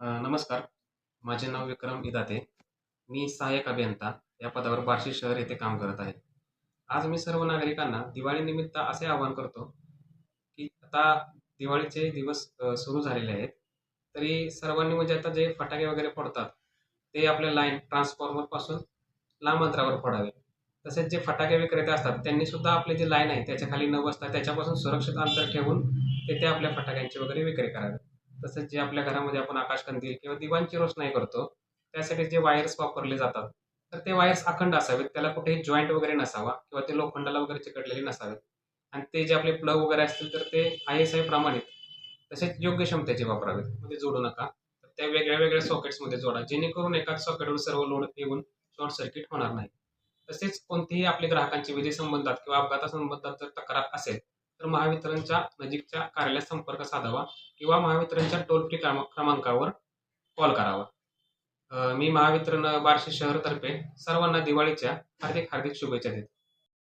नमस्कार. माझे नाव विक्रम इदाते. मी सहाय्यक अभियंता या पदावर बार्शी शहर येथे काम करत आहे. आज मी सर्व नागरिकांना दिवाळीनिमित्त असे आवाहन करतो, की आता दिवाळीचे दिवस सुरू झालेले आहेत. तरी सर्वांनी म्हणजे आता जे फटाके वगैरे फोडतात, ते आपल्या लाईन ट्रान्सफॉर्मरपासून लांब अंतरावर फोडावे. तसेच जे फटाके विक्रेते असतात, त्यांनी सुद्धा आपले जे लाईन आहे त्याच्याखाली न बसता त्याच्यापासून सुरक्षित अंतर ठेवून तेथे आपल्या फटाक्यांची वगैरे विक्री करावी. तसेच जे आपल्या घरामध्ये आपण आकाशकंदील किंवा दिवांची रोषणाई करतो, त्यासाठी जे वायर्स वापरले जातात, तर ते वायर्स अखंड असावेत. त्याला कुठेही जॉईंट वगैरे नसावा किंवा ते लोखंडाला वगैरे चिकटलेले नसावेत. आणि ते जे आपले प्लग वगैरे असतील, तर ते आय-एस-आय प्रमाणित तसेच योग्य क्षमतेचे वापरावेत. म्हणजे जोडू नका. तर त्या वेगळ्या-वेगळ्या सॉकेट्समध्ये जोडा, जेणेकरून एकाच सॉकेटवर सर्व लोड येऊन शॉर्ट सर्किट होणार नाही. तसेच कोणतीही आपले ग्राहकांचे विधी संबंधात किंवा अपघातासंबंधात जर तक्रार असेल, तर महावितरणच्या नजीकच्या कार्यालयात संपर्क साधावा किंवा महावितरणच्या टोल फ्री क्रमांकावर कॉल करावा. मी महावितरण बार्शी शहरतर्फे सर्वांना दिवाळीच्या हार्दिक-हार्दिक शुभेच्छा देतो.